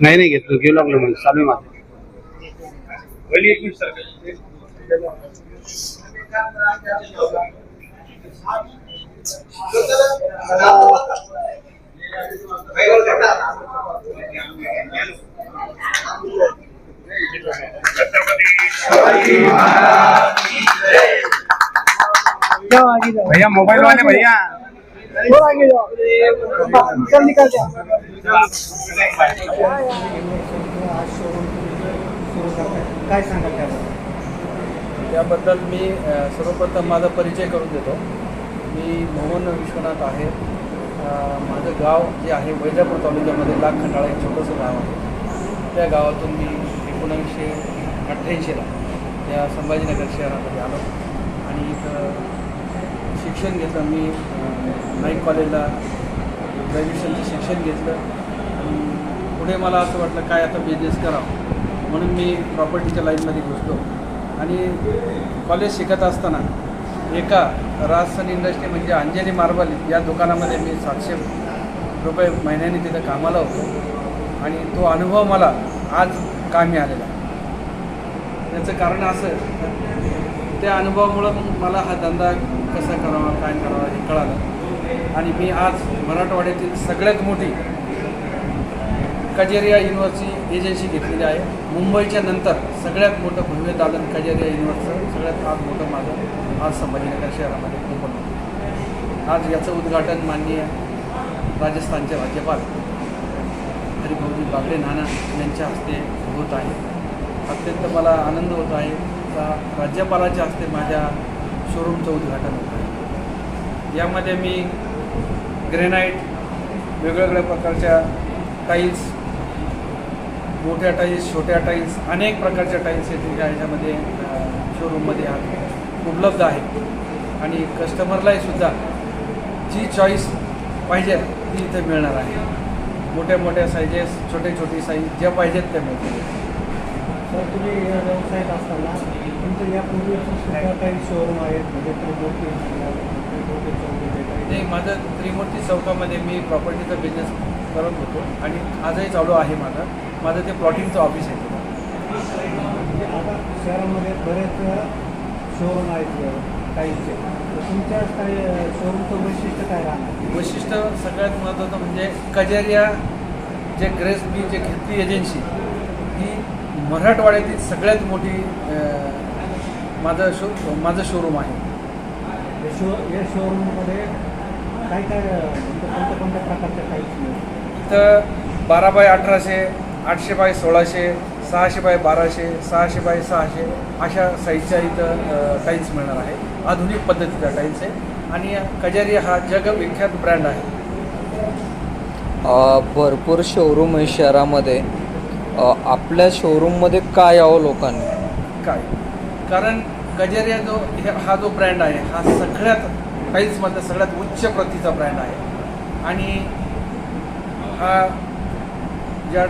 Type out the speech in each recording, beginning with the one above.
नाही नाही घेतलं. घेऊ लागलो म्हणजे चालू आहे माझं. भैया मोबाईल वाले भैया. काय सांगाल त्याबद्दल मी सर्वप्रथम माझा परिचय करून देतो. मी मोहन विश्वनाथ आहे. माझं गाव जे आहे वैजापूर तालुक्यामध्ये लाख खंडाळा एक छोटंसं गाव आहे. त्या गावातून मी एकोणीसशे अठ्ठ्याऐंशीला त्या संभाजीनगर शहरामध्ये आलो. आणि इथं शिक्षण घेतलं मी अ, नाईक कॉलेजला ग्रॅज्युएशनचं शिक्षण घेतलं. आणि पुढे मला असं वाटलं काय आता बिझनेस करावं? म्हणून मी प्रॉपर्टीच्या लाईनमध्ये घुसलो. आणि कॉलेज शिकत असताना एका राजस्थान इंडस्ट्री म्हणजे अंजली मार्बल या दुकानामध्ये मी सातशे रुपये महिन्याने तिथं कामाला होतो. आणि तो अनुभव मला आज कामी आलेला याचं कारण असं त्या अनुभवामुळं मग मला हा धंदा कसा करावा काय करावा हे कळालं. आणि मी आज मराठवाड्यातील सगळ्यात मोठी कजेरिया युनिव्हर्सिटी एजन्सी घेतलेली आहे. मुंबईच्या नंतर सगळ्यात मोठं भव्य दालन कजेरिया युनिव्हर्सिटी सगळ्यात आज मोठं माझं आज संभाजीनगर शहरामध्ये ओपन आज याचं उद्घाटन माननीय राजस्थानचे राज्यपाल हरिभाऊजी बागडे नाना यांच्या हस्ते होत आहे. अत्यंत मला आनंद होत आहे. आता राज्यपालाच्या हस्ते माझ्या शोरूमचं उद्घाटन होत आहे. यामध्ये मी ग्रेनाईट वेगवेगळ्या प्रकारच्या टाईल्स मोठ्या टाईल्स छोट्या टाईल्स अनेक प्रकारच्या टाईल्स येतील ह्याच्यामध्ये शोरूममध्ये उपलब्ध आहेत. आणि कस्टमरलाही सुद्धा जी चॉईस पाहिजे ती इथे मिळणार आहे. मोठ्या मोठ्या साईजेस छोटे छोटी साईज ज्या पाहिजेत त्या मिळतील. तर तुम्ही या व्यवसायात असताना तुमचं यापूर्वी सुद्धा काही शोरूम आहेत म्हणजे त्रिमूर्ती त्रिमूर्ती काही माझं त्रिमूर्ती चौकामध्ये मी प्रॉपर्टीचा बिझनेस करत होतो आणि आजही चालू आहे माझं. माझं ते प्लॉटिंगचं ऑफिस आहे. म्हणजे आता शहरामध्ये बरेच शोरूम आहेत काहीचे. तुमच्या काही शोरूमचं वैशिष्ट्य काय राहणार? वैशिष्ट्य सगळ्यात महत्त्वाचं म्हणजे कजेरिया जे ग्रेस बी जे घेतली एजन्सी ही मराठवाड्यातील सगळ्यात मोठी माझं शो माझं शोरूम आहे. या शो या शोरूममध्ये काय काय कोणत्या कोणत्या प्रकारच्या टाईप्स इथं बारा बाय अठराशे आठशे बाय सोळाशे सहाशे बाय बाराशे सहाशे बाय सहाशे अशा साईजच्या इथं टाईल्स मिळणार आहे. आधुनिक पद्धतीचा टाईल्स आहे. आणि कजारिया हा जगविख्यात ब्रँड आहे. अ, भरपूर शोरूम आहे शहरामध्ये. आपल्या शोरूममध्ये काय यावं लोकांनी? काय? कारण गजेरिया जो हे- हा जो ब्रँड आहे हा सगळ्यात टाईल्समधला सगळ्यात उच्च प्रतीचा ब्रँड आहे. आणि हा ज्या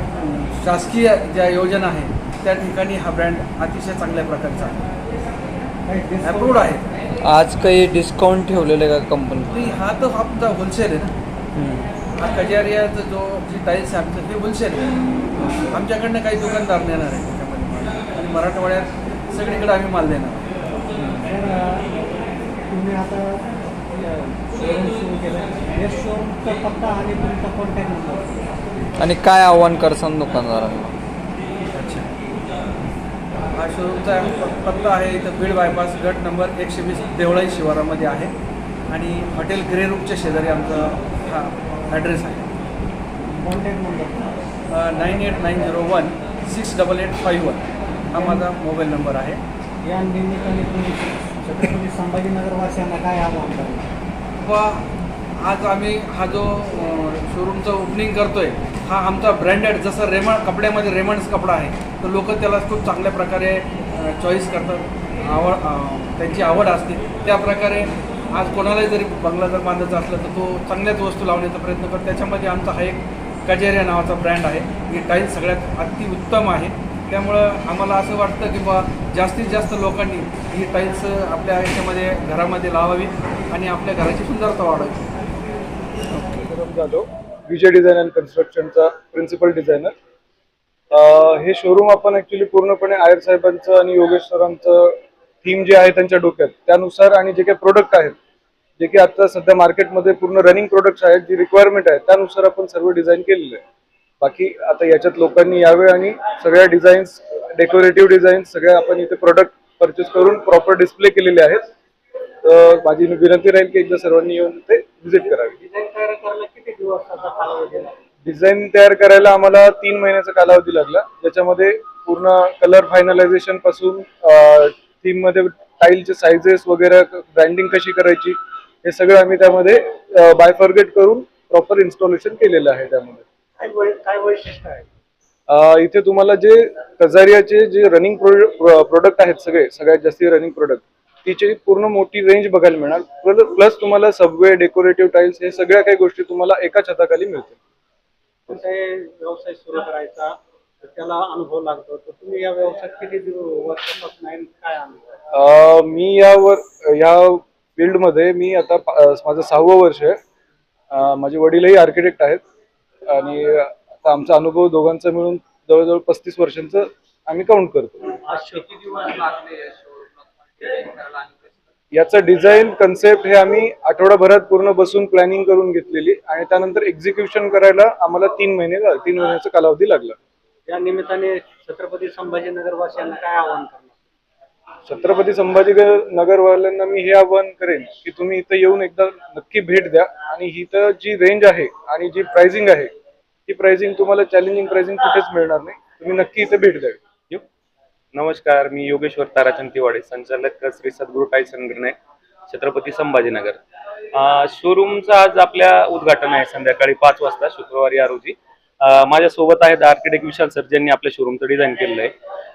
शासकीय ज्या योजना आहेत त्या ठिकाणी हा ब्रँड अतिशय चांगल्या प्रकारचा आहे. अप्रूव्ड आहे. आज काही डिस्काउंट ठेवलेलं आहे का कंपनी हा तर आमचा होलसेल आहे ना. हा कजारियाचा जो जी टाईल्स आहे आमचं ते होलसेल आहे. आमच्याकडनं काही दुकानदार नेणार आहे त्याच्यामध्ये. आणि मराठवाड्यात सगळीकडे आम्ही माल देणार तुम्ही आता सुरू केलं पत्ता आणि तुमचा कॉन्टॅक्ट नंबर आणि काय आव्हान करसान दुकानदारांना? अच्छा. हा शोरूमचा पत्ता आहे इथं बीड बायपास गट नंबर एकशे वीस देवळाई शिवारामध्ये आहे. आणि हॉटेल ग्रे रूपच्या शेजारी आमचा हा ॲड्रेस आहे. Contact number nine eight nine zero one six double eight five one हा माझा मोबाईल नंबर आहे. या निमित्ताने तुम्ही छत्रपती संभाजीनगर वासियांना काय आव्हान करणार व आज आम्ही हा जो शोरूमचं ओपनिंग करतोय हा आमचा ब्रँडेड जसं रेमंड कपड्यामध्ये रेमंड्स कपडा आहे तर लोक त्याला खूप चांगल्या प्रकारे चॉईस करतात. आवड त्यांची आवड असते. त्या प्रकारे आज कोणालाही जरी बंगला जर बांधायचा असला तर तो चांगल्याच वस्तू लावण्याचा प्रयत्न करतो. त्याच्यामध्ये आमचा हा एक कजेरिया नावाचा ब्रँड आहे. ही टाईल सगळ्यात अतिउत्तम आहे. त्यामुळं आम्हाला असं वाटतं की बा जास्तीत जास्त लोकांनी ही टाईल्स आपल्या याच्यामध्ये घरामध्ये लावावी आणि आपल्या घराची सुंदरता वाढावी. जाधव विजय डिझाईन अँड कन्स्ट्रक्शनचा प्रिन्सिपल डिझायनर हे शोरूम आपण ऍक्च्युली पूर्णपणे आयर साहेबांचं आणि योगेश सरांचं थीम जे आहे त्यांच्या डोक्यात. त्यानुसार आणि जे काही प्रोडक्ट आहेत जे की आता सध्या मार्केटमध्ये पूर्ण रनिंग प्रोडक्ट्स आहेत जी रिक्वायरमेंट आहे त्यानुसार आपण सर्व डिझाईन केलेलं आहे बाकी आता याच्यात लोकांनी यावे आणि सगळ्या डिझाईन्स डेकोरेटिव्ह डिझाईन्स सगळ्या आपण इथे प्रोडक्ट परचेस करून प्रॉपर डिस्प्ले केलेले आहेत. तर माझी विनंती राहील की एकदा सर्वांनी येऊन ते व्हिजिट करावी. डिझाईन तयार करायला आम्हाला तीन महिन्याचा कालावधी लागला. ज्याच्यामध्ये पूर्ण कलर फायनलायझेशनपासून थीममध्ये टाईलचे सायझेस वगैरे ब्रँडिंग कशी करायची हे सगळं आम्ही त्यामध्ये बायफॉर्गेट करून प्रॉपर इन्स्टॉलेशन केलेलं आहे त्यामध्ये. काय वैशिष्ट्य आहे? इथे तुम्हाला जे कजारियाचे जे रनिंग प्रोडक्ट आहेत सगळे सगळ्यात जास्ती रनिंग प्रोडक्ट तिची पूर्ण मोठी रेंज बघायला मिळणार. प्लस तुम्हाला सबवे डेकोरेटिव्ह टाईल्स हे सगळ्या काही गोष्टी तुम्हाला एका छताखाली मिळतील. व्यवसाय सुरू करायचा त्याला अनुभव लागतो. तर तुम्ही या व्यवसायात किती वर्षापासून काय मी यावर या फील्डमध्ये मी आता माझं सहावं वर्ष आहे. माझे वडीलही आर्किटेक्ट आहेत. आणि आता आमचा अनुभव दोघांचा मिळून जवळजवळ पस्तीस वर्षांचं आम्ही काउंट करतो. याचं डिझाईन कन्सेप्ट हे आम्ही आठवडाभरात पूर्ण बसून प्लॅनिंग करून घेतलेली आणि त्यानंतर एक्झिक्युशन करायला आम्हाला तीन महिने तीन महिन्याचा कालावधी लागला. या निमित्ताने छत्रपती संभाजीनगर वासियांना काय आवाहन छत्रपती संभाजी नगरवाल्यांना मी हे आवाहन करेन की तुम्ही इथं येऊन एकदा नक्की भेट द्या. आणि इथं जी रेंज आहे आणि जी प्राइसिंग आहे ती प्राइसिंग तुम्हाला चॅलेंजिंग प्राइसिंग कुठेच मिळणार नाही. तुम्ही नक्की इथे भेट द्यावी. नमस्कार मी योगेश्वर ताराचंद तिवाडे संचालक श्री सद्गुरू टाई अँड छत्रपती संभाजीनगर. शोरूमचं आज आपल्या उद्घाटन आहे संध्याकाळी पाच वाजता शुक्रवारी या रोजी माझ्या माझ्यासोबत आहेत आर्किटेक्ट विशाल सर ज्यांनी आपल्या शोरूमचं डिझाईन केलेलं आहे.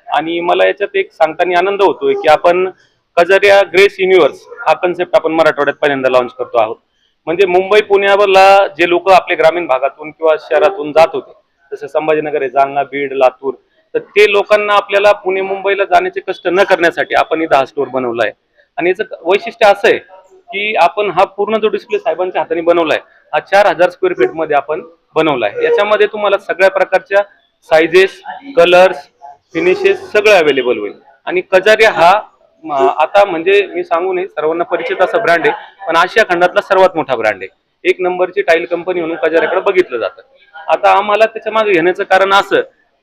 आणि मला याच्यात एक सांगताना आनंद होतोय की आपण कजरिया ग्रेस युनिव्हर्स हा कन्सेप्ट आपण मराठवाड्यात पहिल्यांदा लॉन्च करतो आहोत. म्हणजे मुंबई पुण्यावरला जे लोक आपले ग्रामीण भागातून किंवा शहरातून जात होते जसं संभाजीनगर आहे जालना बीड लातूर तर ते लोकांना आपल्याला पुणे मुंबईला जाण्याचे कष्ट न करण्यासाठी आपण इथं हा स्टोर बनवला आहे आणि याचं वैशिष्ट्य असं आहे की आपण हा पूर्ण जो डिस्प्ले साहेबांच्या हाताने बनवलाय हा चार हजार स्क्वेअर फीटमध्ये आपण बनवलाय. याच्यामध्ये तुम्हाला सगळ्या प्रकारच्या सायझेस कलर्स फिनिशेस सगळं अवेलेबल होईल. आणि कजारिया हा आता म्हणजे मी सांगू नये सर्वांना परिचित असा ब्रँड आहे पण आशिया खंडातला सर्वात मोठा ब्रँड आहे. एक नंबरची टाईल कंपनी म्हणून कजाऱ्याकडे बघितलं जातं. आता आम्हाला त्याच्यामागे घेण्याचं कारण असं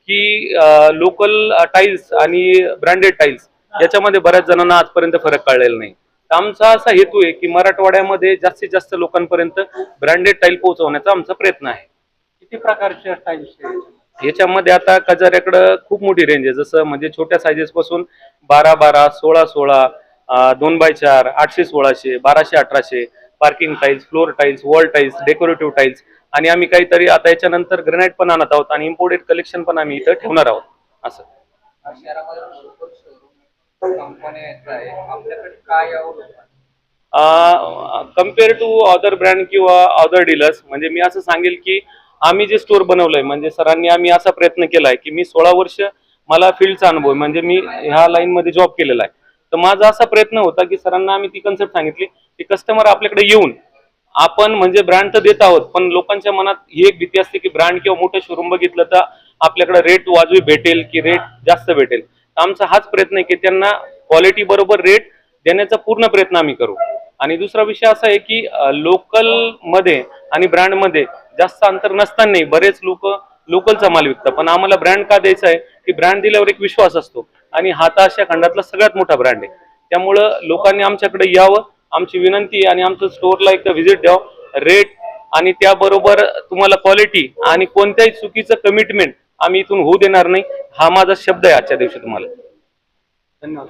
की लोकल टाईल्स आणि ब्रँडेड टाईल्स याच्यामध्ये बऱ्याच जणांना आजपर्यंत फरक कळलेला नाही. तर आमचा असा हेतू आहे की मराठवाड्यामध्ये जास्तीत जास्त लोकांपर्यंत ब्रँडेड टाईल पोहोचवण्याचा आमचा प्रयत्न आहे. किती प्रकारचे टाईल्स याच्यामध्ये आता कजाऱ्याकडं खूप मोठी रेंज आहे. जसं म्हणजे छोट्या सायझेस पासून बारा बारा सोळा सोळा दोन बाय चार आठशे सोळाशे बाराशे अठराशे parking tiles floor tiles wall tiles decorative tiles आणि आम्ही काहीतरी आता याच्यानंतर ग्रेनाइट पण आणत आहोत आणि इम्पोर्टेड कलेक्शन पण आम्ही इथं ठेवणार आहोत. असं. कंपेअर टू अदर ब्रँड किंवा अदर डीलर्स म्हणजे मी असं सांगेल की आम्ही जे स्टोर बनवलंय म्हणजे सरांनी आम्ही असा प्रयत्न केलाय की मी सोळा वर्ष मला फील्डचा अनुभव आहे. म्हणजे मी ह्या लाईन मध्ये जॉब केलेला आहे तर माझा असा प्रयत्न होता की सरांना आम्ही ती कन्सेप्ट सांगितली की कस्टमर आपल्याकडे येऊन आपण म्हणजे ब्रँड तर देत आहोत पण लोकांच्या मनात ही एक भीती असते की ब्रँड किंवा मोठं शोरूम बघितलं तर आपल्याकडे रेट वाजवी भेटेल की रेट जास्त भेटेल तर आमचा हाच प्रयत्न आहे की त्यांना क्वालिटी बरोबर रेट देण्याचा पूर्ण प्रयत्न आम्ही करू आणि दुसरा विषय असा आहे की लोकलमध्ये आणि ब्रँडमध्ये जास्त अंतर नसतानाही बरेच लोक लोकलचा माल विकतात. पण आम्हाला ब्रँड का द्यायचा आहे? की ब्रँड दिल्यावर एक विश्वास असतो. आणि हा खंडातला सगळ्यात मोठा ब्रँड आहे. त्यामुळं लोकांनी आमच्याकडे यावं आमची विनंती आणि आमचं स्टोअरला एकदा व्हिजिट द्यावं. रेट आणि त्याबरोबर तुम्हाला क्वालिटी आणि कोणत्याही चुकीचं कमिटमेंट आम्ही इथून होऊ देणार नाही. हा माझा शब्द आहे आजच्या दिवशी तुम्हाला. धन्यवाद.